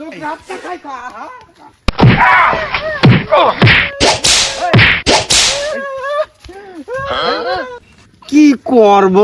রাতটা খাই খা? কি করব?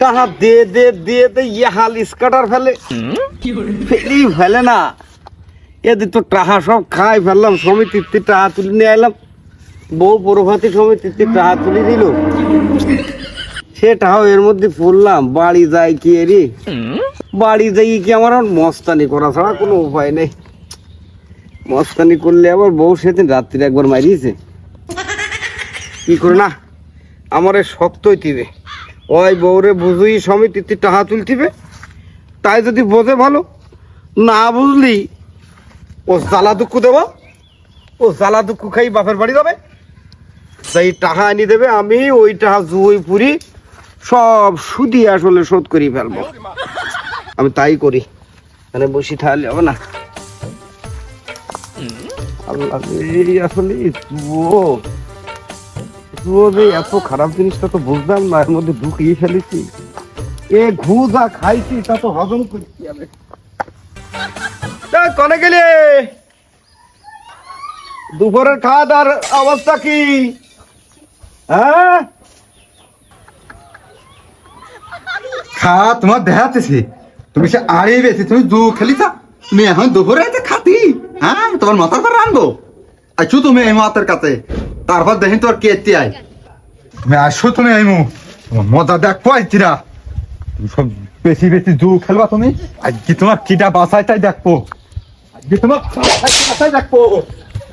তাহা দে দে দিয়ে দে ইয়ে হাল স্কাটার ফেলে। ফেলি ফেলে না। এদি তো টাহা সব খাই ফেললাম সমিতির টাহা তুলে নিয়ে এলাম বউ প্রভাতী সমিতির টাহা তুলে দিল। সে সেটাও এর মধ্যে পড়লাম বাড়ি যাই কি এরি। বাড়ি যাই কি আমার মস্তানি করা ছাড়া কোনো উপায় নেই। মস্তানি করলে আবার বউ সেদিন রাত্রিরে একবার মারিয়েছে কি করে না? আমারে শক্তই দিবে। ওই বউরে বুঝুই সমিতিতে টাহা তুলতিবে। তাই যদি বোঝে ভালো, না বুঝলি ও জ্বালা দুঃখ দেব, ও জ্বালা দুঃখ খাই বাপের বাড়ি যাবে। সেই টাকা এনে দেবে, আমি ওই টাকা জুই পুরি সব সুদি আসলে শোধ করি ফেলব। আমি তাই করি। মানে বসি তাহলে হবে না। এত খারাপ জিনিসটা তো বুঝলাম না, এর মধ্যে ঢুকিয়ে ফেলেছি। এ ঘু যা খাইছি, তা তো হজম করছি আমি। কনে গেলে? দুপুরের খাওয়া দাওয়ার অবস্থা কি? হ্যাঁ? খা তোমার দেখাতেছি। তুমি সে আড়ে বেশি, তুমি দু খেলি খেলিছা তুমি এখন দুপুরে এতে খাতি হ্যাঁ? তোমার মাথার পর রানবো। আছো তুমি এই মাতার কাছে। তারপর দেখি তোর কে এতে আই তুমি আসো তুমি এই মু তোমার মজা দেখো আইতিরা তুমি সব বেশি বেশি দু খেলবা তুমি? আজকে তোমার কিটা বাসায় তাই দেখব। আজকে তোমার বাসায় দেখব।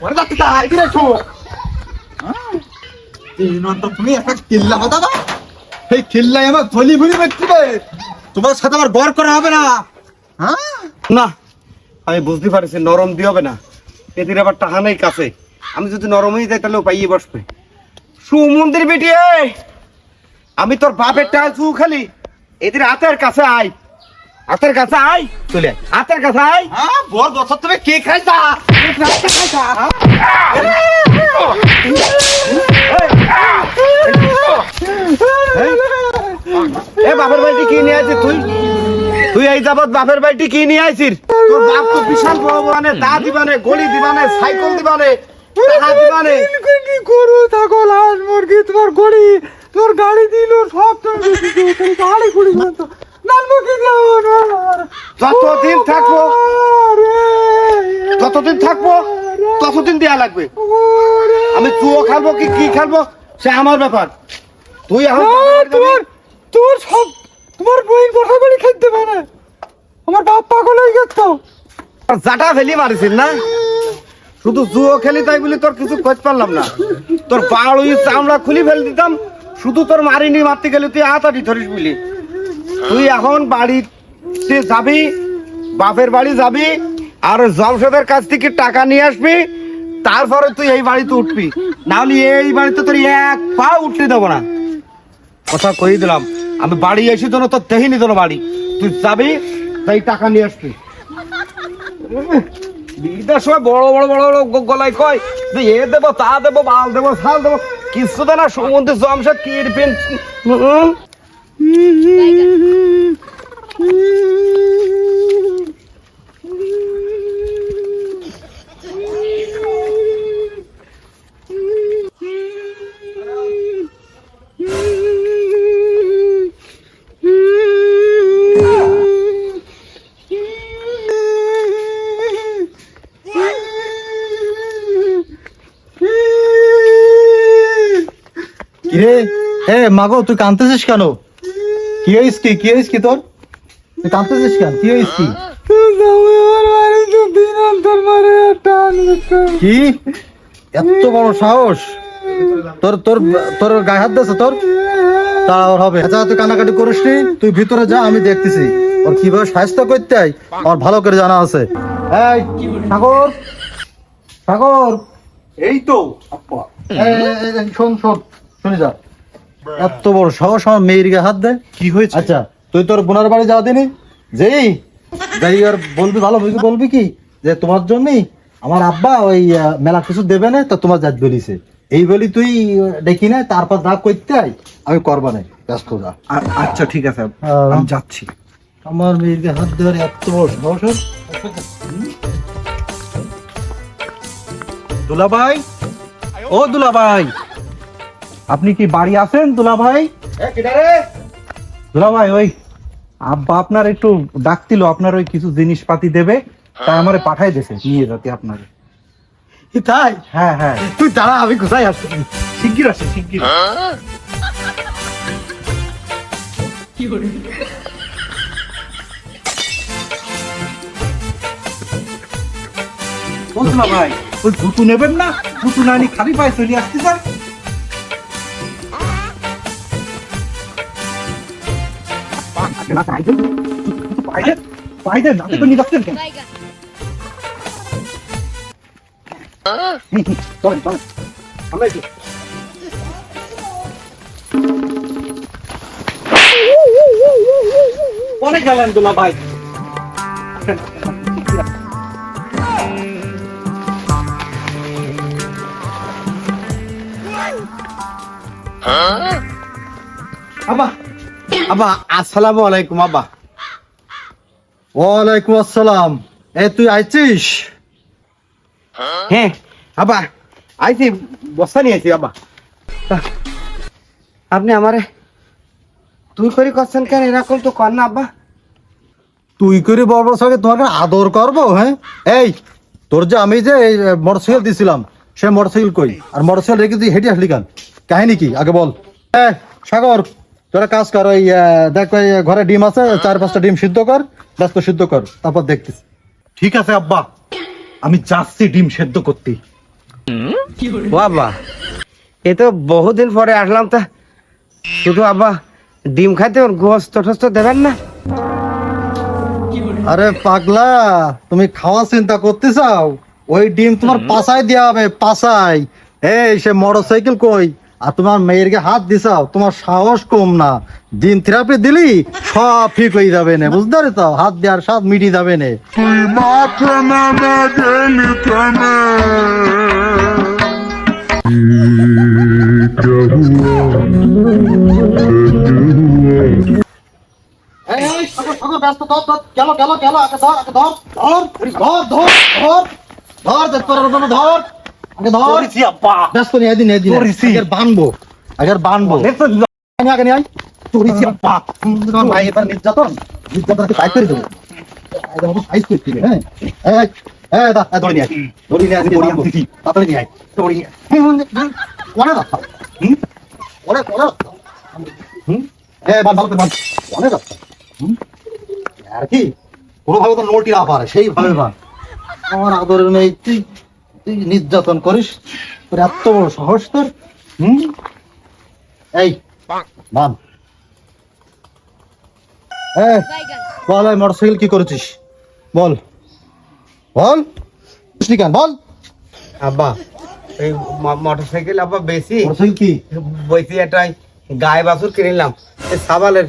মনে যাচ্ছে তাই কি রেখো অন্ত তুমি একটা কিল্লা বাদাবা সেই কিল্লাই আমার থলি ভুলি বেচবে তোমার সাথে আমার গড় করা হবে না হ্যাঁ না আমি বুঝতে পারছি নরম দিয়ে হবে না এদের আবার টাকা নেই কাছে আমি যদি নরম হয়ে যাই তাহলে ও পাইয়ে বসবে সুমন্দির বেটিয়ে আমি তোর বাপের টাকা চু খালি এদের হাতের কাছে আয় হাতের কাছে আয় চলে আয় হাতের কাছে আয় হ্যাঁ বড় বছর তুমি কে খাইছা এ বাপের বাড়িটি কি নিয়ে আছিস তুই? তুই এই যাবত বাপের বাড়িটি কি নিয়ে আছিস তোর বাপ তো বিশাল বড় মানে দা দিবানে গড়ি দিবানে, সাইকেল দিবানে, টাকা দিবানে। কি করু ছাগল হাঁস মুরগি তোমার গড়ি তোমার গাড়ি দিল সব তুমি গাড়ি গুড়ি তো নালমুখী যতদিন থাকব যতদিন থাকব, ততদিন দেয়া লাগবে। আমি চুয়ো খাব কি কি খাব সে আমার ব্যাপার। তুই এখন তোর সব তোমার বই কথা বলে খেতে পারে আমার বাপ পাগল হয়ে গেছে। জাটা ফেলি মারিছিল না? শুধু জুয়ো খেলি তাই বলি তোর কিছু খোঁজ পারলাম না। তোর বাড়ি চামড়া খুলি ফেলে দিতাম, শুধু তোর মারিনি মারতে গেলে তুই হাতাটি ধরিস বলি। তুই এখন বাড়িতে যাবি, বাপের বাড়ি যাবি, আর জমশেদের কাছ থেকে টাকা নিয়ে আসবি, তারপরে তুই এই বাড়িতে উঠবি। নাহলে এই বাড়িতে তোর এক পা উঠতে দেবো না। কথা কই দিলাম। আমি বাড়ি এসে জন্য তোর দেখিনি তোর বাড়ি। তুই যাবি, তাই টাকা নিয়ে আসবি। বিদার সময় বড় বড় বড় বড় গলায় কয়, যে এ দেবো, তা দেবো, বাল দেবো, শাল দেবো কিছু তো না সমুদ্রে জমশেদ কি পেন কিরে? এ মাগো তুই কাঁদতেছিস কেন? কি হয়েছ? কি কি হয়েছ কি তোর? তুই কাঁদতেছিস কেন? কি হয়েছ? কি? কি এত বড় সাহস? তোর তোর তোর গায়ে হাত দিয়েছে তোর? তা ওর হবে। আচ্ছা তুই কানাকাটি করিস নি? তুই ভিতরে যা আমি দেখতেছি। ওর কীভাবে স্বাস্থ্য করতে হয় আমার ভালো করে জানা আছে। এই সাগর! সাগর! এই তো। শোন শোন। শুনে যা। এত বড় সাহস আমার মেয়ের গায়ে হাত দেয় কি হয়েছে? আচ্ছা তুই তোর বোনার বাড়ি যাওয়া দিনি যেই যাই আর বলবি ভালো বুঝি বলবি কি? যে তোমার জন্যই আমার আব্বা ওই মেলা কিছু দেবে না তো তোমার জাত বলিছে। এই বলি তুই দেখি না তারপর যা করতে আই আমি করবা না। ব্যস্ত যা। আচ্ছা ঠিক আছে আমি যাচ্ছি। আমার মেয়েকে হাত দেওয়ার এত বড় সাহস ওর? দুলাভাই? ও দুলাভাই! আপনি কি বাড়ি আছেন দুলাভাই? দুলাভাই ওই আব্বা আপনার একটু ডাকতিল আপনার ওই কিছু জিনিসপাতি দেবে তাই আমারে পাঠাই দিয়েছে নিয়ে যেতে আপনারে। তাই? হ্যাঁ হ্যাঁ। তুই দাঁড়া আমি কোথায় আসছি শিগগির আসে শিগগির। দুলাভাই ওই জুতু নেবেন না জুতু না নিয়ে খালি পায়ে চলে আসতে চান বাইরে না। তো নিয়ে যাচ্ছেন কেন? চলেন চলেন। আমরা অনেক গেলেন দুলা ভাই। আবা আবা আলাইকুম আবা ওয়ালাইকুম আসসালাম। এ, তুই আইছিস? হ্যাঁ আবা আইছি আবা আপনি আমারে তুই করে করছেন কেন? এরকম তো কর না, আব্বা। তুই করে বড় সঙ্গে তোমাকে আদর করব হ্যাঁ? এই, তোর যে আমি যে মোটরসাইকেল দিছিলাম, সে মোটরসাইকেল কই? আর মোটরসাইকেল রেখে তুই হেঁটে আসলি কেন? কাহিনী কি? আগে বল। হ্যাঁ সাগর তোরা কাজ কর ওই দেখ ওই ঘরে ডিম আছে চার পাঁচটা ডিম সিদ্ধ কর ব্যস্ত সিদ্ধ কর তারপর দেখতিস ঠিক আছে আব্বা। আমি যাচ্ছি ডিম সেদ্ধ করতে। ও আব্বা এ তো বহুদিন পরে আসলাম তা। শুধু আব্বা ডিম খাইতে ওর গোস্ত টোস্ত দেবেন না? আরে পাগলা তুমি খাওয়া চিন্তা করতে চাও ওই ডিম তোমার পাশায় দেওয়া হবে পাশায়। এই সে মোটরসাইকেল কই? আর তোমার মেয়েরকে হাত দিছাও তোমার সাহস কম না ডিম থেরাপি দিলি সব ঠিক হয়ে যাবে না বুঝতে পারি তো হাত দেওয়ার স্বাদ মিটি যাবে না ব্যস্ত, ধর, ধর, গেল, গেল, গেল, আগে ধর, আগে ধর, ধর, ধর, ধর, ধর, ধর, জন্য ধর, আগে ধর। আব্বা ব্যস্ত নেই, এদিন, এদিন, ধরেছি। আগে বানবো, আগে বানবো। আগে আগে নিয়ে আয়। ধরেছি, আব্বা। তোমার ভাই এবার নির্যাতন, নির্যাতনকে সাইজ করে দেবো। আগে আমাকে সাইজ করতে হবে, হ্যাঁ? এই, এই, দা, এই, ধরে নিয়ে আয়। ধরে নিয়ে আয়, বানবো। তাড়াতাড়ি নিয়ে আয়। ধরে নিয়ে আয়। হুম, হুম, হুম, অনেক রাস্তা। হুম? অনেক, অনেক রাস্তা। হুম? এই, বান, ভালো করে বান। অনেক রাস্তা। হুম? আর কি কোনোভাবে তো নোটি না পারে সেইভাবে বান আমার আদরের মেয়ে তুই তুই নির্যাতন করিস তোর এত বড় সাহস তোর হুম? এই এই বল মোটরসাইকেল কি করেছিস? বল। বল। কেন? বল। আব্বা এই মোটর সাইকেল আব্বা বেশি। মোটরসাইকেল কি? বইছি এটাই গায়ে বাছুর কিনলাম। সাবালের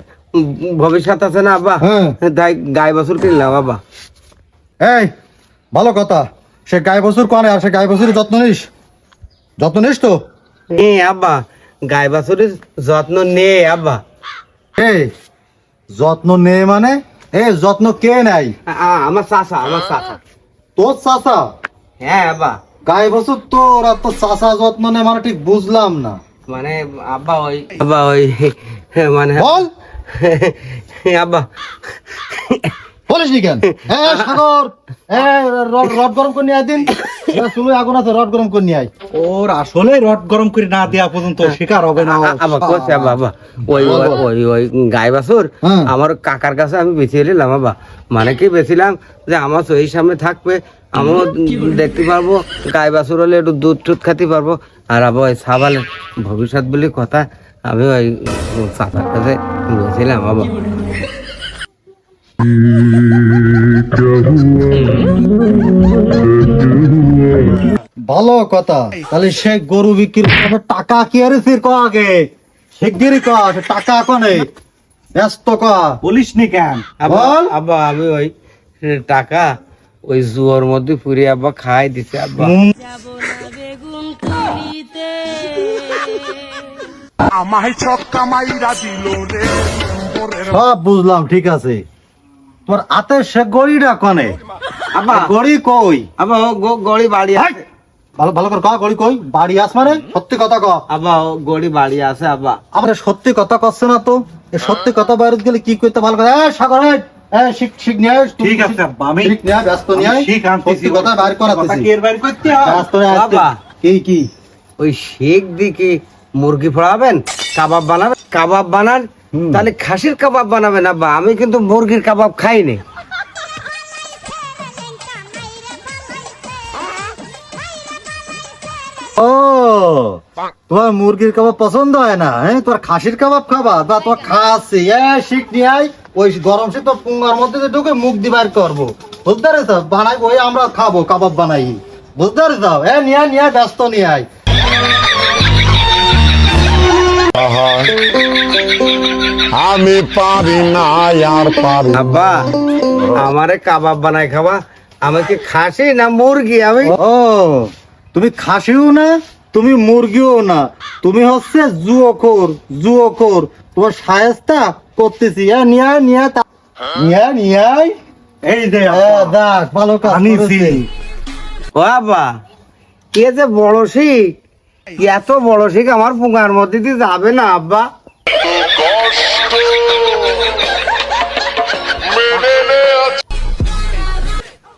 ভবিষ্যৎ আছে না আব্বা? হ্যাঁ। তাই গায়ে বাছুর কিনলাম আব্বা। এই ভালো কথা। সে গায়ে বছর কানে আর সে গায়ে বছরের যত্ন নিস? যত্ন নিস তো? এ আব্বা গায়ে বাছুরের যত্ন নে আব্বা। এই যত্ন নে মানে? এ যত্ন কে নাই আমার চাচা আমার চাচা। তোর চাচা? হ্যাঁ আব্বা। গায়ে বছর তোর আর তোর চাচা যত্ন নে মানে ঠিক বুঝলাম না। মানে আব্বা ওই আব্বা ওই মানে বল। আব্বা। বলিস নি কেন? সাগর! রড রড গরম করে নিয়ে দিন। আগুন আছে রড গরম করে নিয়ে আয়। ওর আসলে রড গরম করে না দেওয়া পর্যন্ত শিকার হবে না ও। আ- আব্বা কোথায় আব্বা ওই ওই ওই গায়ে বাছুর হ্যাঁ। আমার কাকার কাছে আমি বেঁচে নিলাম আব্বা মানে কি বেছিলাম যে আমার চোখের সামনে থাকবে আমিও দেখতে পারব গায়ে বাছুর হলে একটু দুধ টুধ খেতে পারব। আর আবার ওই সাবালের ভবিষ্যৎ বলে কথা আমি ওই চাচার কাছে বেছিলাম বাবা ভালো কথা। তাহলে সে গরু বিক্রি করে টাকা কি আরে ফির ক আগে? শিগগিরই ক টাকা কনে? ব্যস্ত ক বলিস নি কেন? আব্বা বল। আব্বা আমি ওই টাকা ওই জুয়োর মধ্যে পুরে আব্বা খাই দিছে আব্বা। হুম, যাব না বেগুন তুলিতে আমায় ছক্কা মাইরা দিল রে সব বুঝলাম ঠিক আছে। তোর হাতে সে গড়িটা কনে? আব্বা। গড়ি কই? গ- গড়ি বাড়ি আছে। ভালো ভালো করে গড়ি কই? বাড়ি আস মানে? সত্যি কথা ক। আব্বা ও গড়ি বাড়ি আছে আব্বা। আমরা সত্যি কথা কচ্ছে না তো? এ সত্যি কথা বাইরে গেলে কি করতে ভালো করে? এ সাগর এ শিখ শিখ নিয়ে ঠিক আছে, আমি- শিখ নিয়ে ব্যস্ত নিয়ে শিখ আনতেছি। সত্যি কথা বাইর কথা কি এর বাইরে করতে ব্যস্ত নিয়ে আয়, কি কি? ওই শেখ দিকে মুরগি ফোড়াবেন? কাবাব বানাবেন? কাবাব বানান। তাহলে খাসির কাবাব বানাবেন, আব্বা। আমি কিন্তু মুরগির কাবাব খাইনি। ও, তোমার মুরগির কাবাব পছন্দ হয় না হ্যাঁ? তোমার খাসির কাবাব খাবা, বা তোমার খাসি। শিখ নিয়ে আয়। ওই গরম শীত তো পুঙ্গার মধ্যে ঢুকে মুখ দিবার করব। বুঝতে পারিস বানাই ওই আমরা খাব, কাবাব বানাই। বুঝতে পারিস এ, নিয়ে নিয়ে ব্যস্ত নিয়ে আয়। আমি পারি না আর পারি। আব্বা আমারে কাবাব বানাই খাবা আমি কি খাসি না মুরগি আমি ও তুমি খাসিও না তুমি মুরগিও না। তুমি হচ্ছে জুয়োখোর জুয়োখোর তোমার সায়স্তা করতেছি। এ নিয়ে নিয়ে তা- নিয়ে আয়, এই যে দেখ ভালো কাজ আনিছি। ও আব্বা কে যে বড় শিখ। এত বড় শিখ আমার পুঙ্গার মধ্যে দিয়ে যাবে না আব্বা।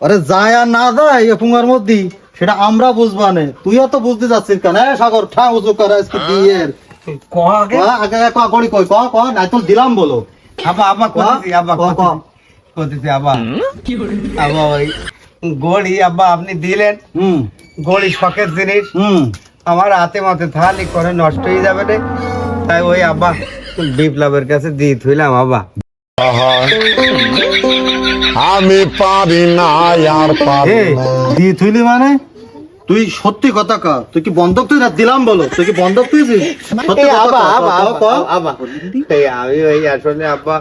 আরে যায় আর না যায় এ পুঙ্গার মধ্যে সেটা আমরা বুঝবা নে। তুইও তো বুঝতে যাচ্ছিস কেন? এ সাগর ঠা উজু করে আজকে দিয়ে আগে? আগে আগে ক করি কই ক ক নাই তো দিলাম বলো। আব্বা আব্বা করতেছি আব্বা ক, ক। করতেছি, করতেছি আব্বা। আব্বা ওই গড়ি আব্বা আপনি দিলেন। হুম। গড়ি শখের জিনিস। হুম। আমার হাতে মাতে থালি করে নষ্ট হয়ে যাবে রে। তাই ওই আব্বা বিপ্লবের কাছে দিয়ে থইলাম আব্বা। আমি পারি না আর পারি না। দিয়ে থইলি মানে? তুই সত্যি কথা ক তুই কি বন্ধক তুই না দিলাম বলো তুই কি বন্ধক তুইছিস? সত্যি কথা আমি ওই আসলে আব্বা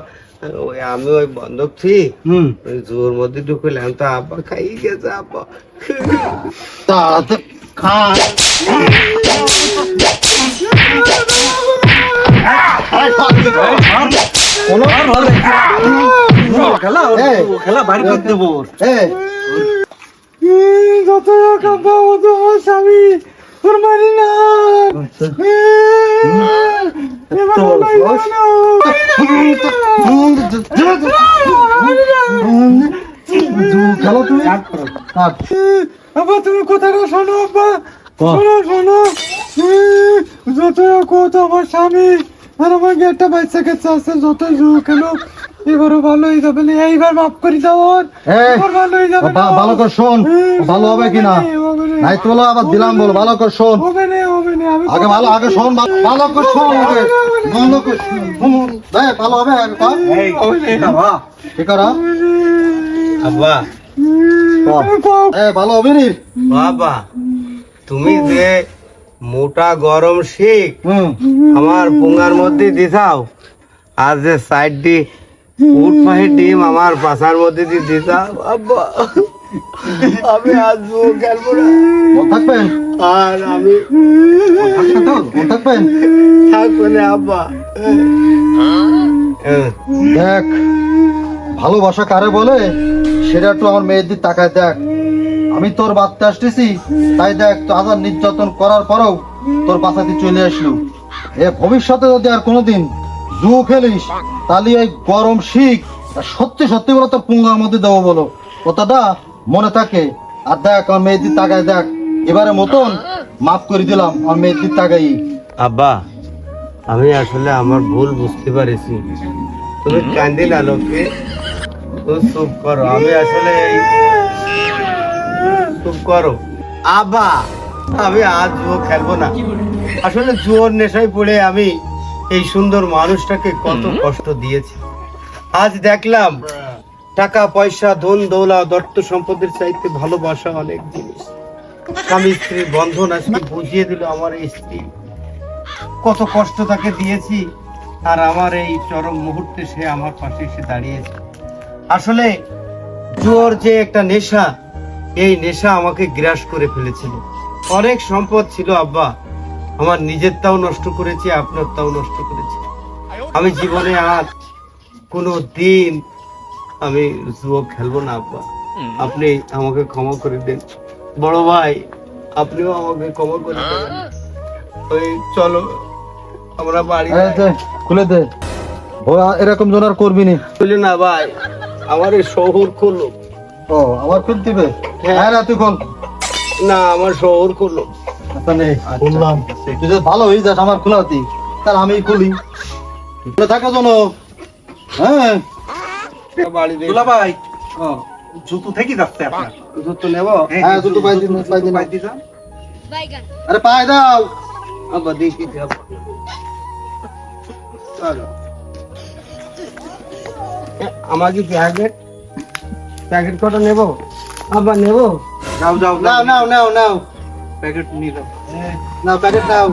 ওই আমি ওই বন্ধক থি হুম। ওই জোর মধ্যে ঢুকলাম তো আব্বা খাই গেছে আব্বা। তাড়াতাড়ি খা কোনো খেলা। খেলা বাইরে করে দেবো যত কাব্বা মতো আমার স্বামী ওর মানি না তো তুমি। আব্বা তুমি কথাটা শোনো আব্বা। শোনো শোনো। যত কত আমার স্বামী। আর আমার একটা বাচ্চা কাছে আছে যত জোর খেলো এবারও ভালো হয়ে যাবে না। এইবার মাফ করে দাও ওর। ভালো হয়ে যাবে। ভালো করে শোন। ভালো হবে কিনা? নাই তোলো আবার দিলাম বল ভালো করে শোন। হবে না হবে না। আমি আগে ভালো আগে শোন ভালো করে শোন আগে ভালো করে শোন। এই, ভালো হবে আগে ঠিক আছে আব্বা। ভালো হবে নি বাবা তুমি যে মোটা গরম আমার পুঙ্গার মধ্যে দিছাও আর যে সাইড উট পাখির ডিম আমার পাশার মধ্যে দিয়ে দিছাও আব্বা আমি আজ জুয়ো খেলব থাকবেন আর আমি থাকবেন থাকবেন আব্বা। দেখ ভালোবাসা কারে বলে? সেটা একটু আমার মেয়েদের তাকায় দেখ। আমি তোর বাচ্চা আসতেছি, তাই দেখ তো হাজার নির্যাতন করার পরেও তোর বাসাতে চলে আসলো। এ ভবিষ্যতে যদি আর কোনোদিন জু খেলিস, তাহলে এই গরম শিখ সত্যি সত্যি বলে তোর পুঙ্গার মধ্যে দেবো বলো। কথাটা মনে থাকে। আর দেখ, আমার মেয়েদের তাকায় দেখ। এবারে মতন মাফ করে দিলাম, আমার মেয়েদের তাকাই। আব্বা, আমি আসলে আমার ভুল বুঝতে পারেছি। তুমি কান্দি না লোককে তুমি চুপ করো। আমি আসলে চুপ করো। আমি আজ জুয়ো খেলব না। আসলে জুয়োর নেশায় পড়ে আমি এই সুন্দর মানুষটাকে কত কষ্ট দিয়েছি। আজ দেখলাম টাকা পয়সা ধন দৌলা দত্ত সম্পদের চাইতে ভালোবাসা অনেক জিনিস। স্বামী স্ত্রীর বন্ধন আজকে বুঝিয়ে দিল আমার এই স্ত্রী। কত কষ্ট তাকে দিয়েছি আর আমার এই চরম মুহূর্তে সে আমার পাশে এসে দাঁড়িয়েছে। আসলে জোর যে একটা নেশা এই নেশা আমাকে গ্রাস করে ফেলেছিল। অনেক সম্পদ ছিল আব্বা। আমার নিজের তাও নষ্ট করেছি আপনার তাও নষ্ট করেছি। আমি জীবনে আর কোনো দিন আমি যুবক খেলব না আব্বা। আপনি আমাকে ক্ষমা করে দেন। বড় ভাই আপনিও আমাকে ক্ষমা করে দেবেন ওই চলো আমরা বাড়ি খুলে দে। ও এরকম জন আর করবি নি। না ভাই? আমার শহর খোলো ও আমার খুল দিবে? হ্যাঁ। হ্যাঁ না তুই খোল। না আমার শহর খোলো আচ্ছা নেই খুললাম। তুই যদি ভালো হয়ে যাস আমার খোলা খোলাতি তাহলে আমি খুলি। খুলে থাকো জন। হ্যাঁ। বাড়ি দুলা ভাই। জুতো থেকে যাচ্ছে আপনার। জুতো নেব? হ্যাঁ দুটো পাই দিন পাই দিন। পাই দিছা বাইগান। আরে পাই দাও। আব্বা দেখি যাব চলো। আমার কি প্যাকেট প্যাকেট কটা নেব? আবার নেব? যাও যাও নাও নাও নাও। নাও প্যাকেট যাও নাও। প্যাকেট নাও।